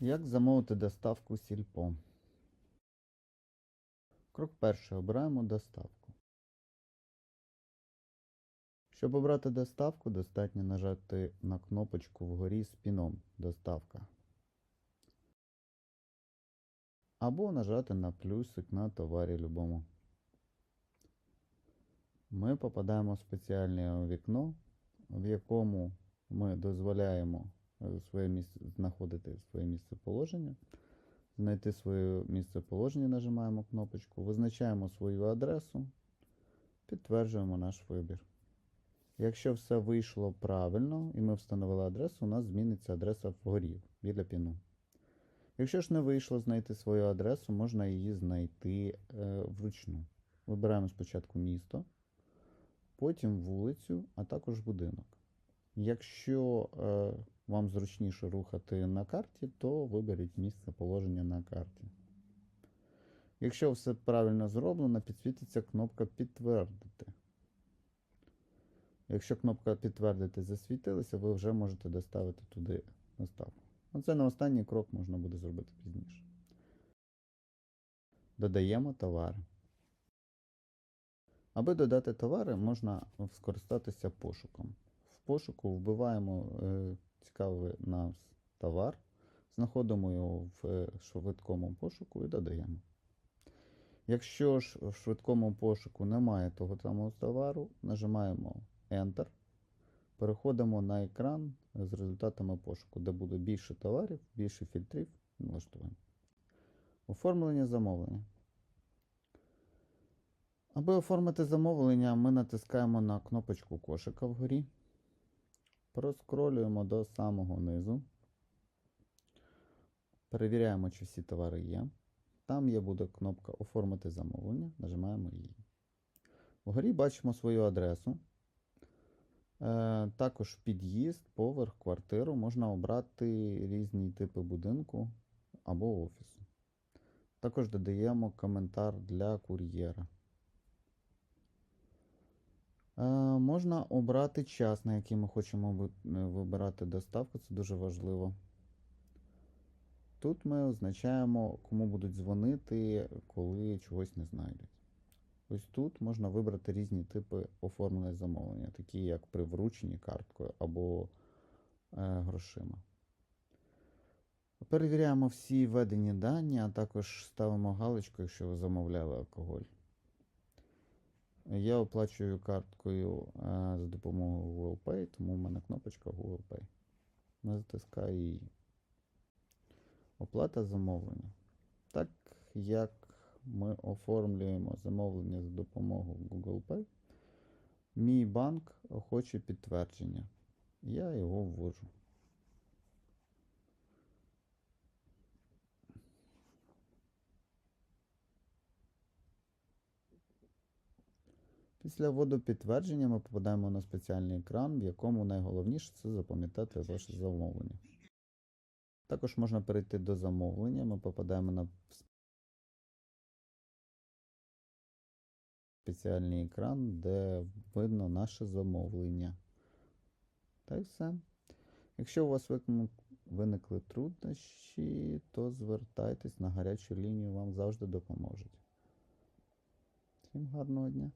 Як замовити доставку сільпо? Крок перший. Обираємо доставку. Щоб обрати доставку, достатньо нажати на кнопочку вгорі з піном Доставка. Або нажати на плюсик на товарі любому. Ми попадаємо в спеціальне вікно, в якому ми дозволяємо своє місце, знаходити своє місце положення. Знайти своє місце положення, нажимаємо кнопочку, визначаємо свою адресу, підтверджуємо наш вибір. Якщо все вийшло правильно і ми встановили адресу, у нас зміниться адреса вгорі біля піну. Якщо ж не вийшло знайти свою адресу, можна її знайти е, вручну. Вибираємо спочатку місто, потім вулицю, а також будинок. Якщо е, вам зручніше рухати на карті, то виберіть місце положення на карті. Якщо все правильно зроблено, підсвітиться кнопка Підтвердити. Якщо кнопка Підтвердити засвітилася, ви вже можете доставити туди доставку. Оце на останній крок можна буде зробити пізніше. Додаємо товари. Аби додати товари, можна скористатися пошуком. Пошуку вбиваємо е, цікавий нас товар, знаходимо його в е, швидкому пошуку і додаємо. Якщо ж в швидкому пошуку немає того самого товару, нажимаємо Enter, переходимо на екран з результатами пошуку, де буде більше товарів, більше фільтрів налаштувань. Оформлення замовлення. Аби оформити замовлення, ми натискаємо на кнопочку кошика вгорі, проскролюємо до самого низу, перевіряємо, чи всі товари є. Там є буде кнопка Оформити замовлення, нажимаємо її. Вгорі бачимо свою адресу. Е, Також під'їзд, поверх, квартиру можна обрати різні типи будинку або офісу. Також додаємо коментар для кур'єра. Е, Можна обрати час, на який ми хочемо е, вибирати доставку, це дуже важливо. Тут ми означаємо, кому будуть дзвонити, коли чогось не знайдуть. Ось тут можна вибрати різні типи оформлення замовлення, такі як при врученні карткою або е, грошима. Перевіряємо всі введені дані, а також ставимо галочку, якщо ви замовляли алкоголь. Я оплачую карткою е, за допомогою Google Pay, тому в мене кнопочка Google Pay. Натискаю її. Оплата замовлення. Так як ми оформлюємо замовлення за допомогою Google Pay, мій банк хоче підтвердження. Я його ввожу. Після вводу підтвердження ми попадаємо на спеціальний екран, в якому найголовніше це запам'ятати ваше замовлення. Також можна перейти до замовлення. Ми попадаємо на спеціальний екран, де видно наше замовлення. Та й все. Якщо у вас виникли труднощі, то звертайтесь на гарячу лінію, вам завжди допоможуть. Всім гарного дня!